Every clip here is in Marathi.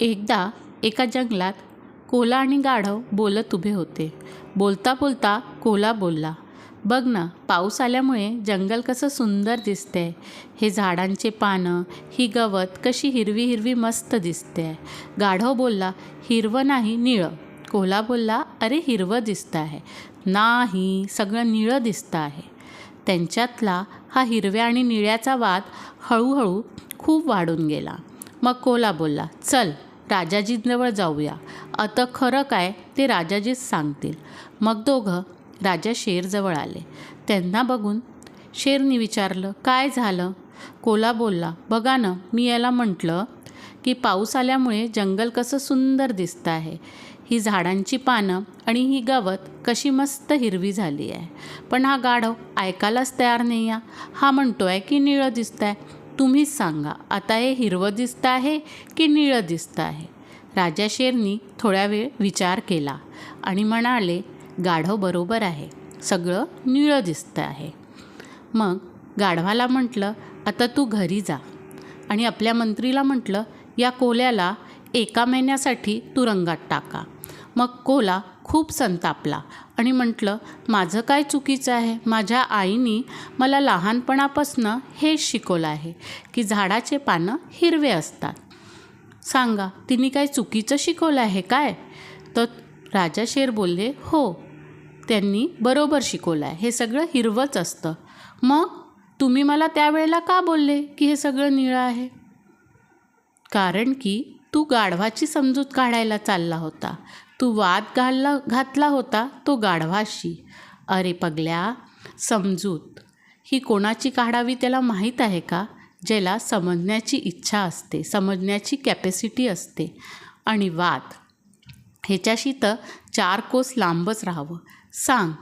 एकदा एका जंगलात कोला आणि गाढव बोलत उभे होते. बोलता बोलता कोला बोलला बघ ना पाऊस आल्यामुळे जंगल कसं सुंदर दिसतंय. हे झाडांचे पानं ही गवत कशी हिरवी हिरवी मस्त दिसते गाढव बोलला हिरवं नाही निळं. कोला बोलला अरे हिरवं दिसतं आहे नाही सगळं निळं दिसतं आहे त्यांच्यातला हा हिरव्या आणि निळ्याचा वाद हळूहळू खूप वाढून गेला. मग कोला बोलला चल राजाजींजवळ जाऊया. आता खरं काय ते राजाजीच सांगतील. मग दोघं राजा शेरजवळ आले. त्यांना बघून शेरनी विचारलं काय झालं? कोला बोलला बघा ना मी याला म्हटलं की पाऊस आल्यामुळे जंगल कसं सुंदर दिसतं आहे. ही झाडांची पानं आणि ही गवत कशी मस्त हिरवी झाली आहे. पण हा गाढव ऐकायलाच तयार नाही आहे. हा म्हणतो आहे की निळं दिसतं आहे तुम्हीच सांगा आता हे हिरवं दिसतं आहे की निळं दिसतं आहे? राजा शेरनी थोड्या वेळ विचार केला आणि म्हणाले गाढव बरोबर आहे सगळं निळं दिसतं आहे. मग गाढवाला म्हटलं आता तू घरी जा. आणि आपल्या मंत्रीला म्हटलं या कोल्याला एका महिन्यासाठी तुरुंगात टाका. मग कोला खूप संतापला आणि म्हटलं माझं काय चुकीचं आहे? माझ्या आईनी मला लहानपणापासनं हेच शिकवलं आहे की झाडाचे पानं हिरवे असतात. सांगा तिने काय चुकीचं शिकवलं आहे काय? तर राजा शेर बोलले हो त्यांनी बरोबर शिकवलं आहे. हे सगळं हिरवंच असतं. मग तुम्ही मला त्यावेळेला का बोलले की हे सगळं निळं आहे? कारण की तू गाढवाची समजूत काढायला चालला होता. तू वाद घालला घातला होता तो गाढवाशी. अरे पगल्या समजूत. ही कोणाची काढावी त्याला माहीत आहे का? ज्याला समजण्याची इच्छा असते समजण्याची कॅपॅसिटी असते. आणि वाद. ह्याच्याशी तर चार कोस लांबच राहावं. सांग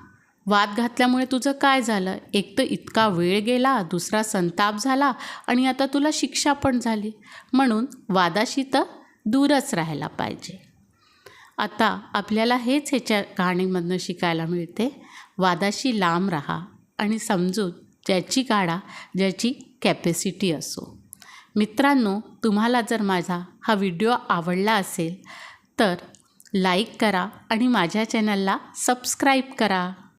वाद घातल्यामुळे तुझं काय झालं? एक तर इतका वेळ गेला दुसरा संताप झाला आणि आता तुला शिक्षा पण झाली. म्हणून वादाशी तर दूरच राहायला पाहिजे. आता आपल्याला हेच ह्याच्या कहाणीमधनं शिकायला मिळते. वादाशी लांब राहा आणि समजून ज्याची काढा ज्याची कॅपॅसिटी असो. मित्रांनो तुम्हाला जर माझा हा व्हिडिओ आवडला असेल तर लाईक करा आणि माझ्या चॅनलला सबस्क्राईब करा.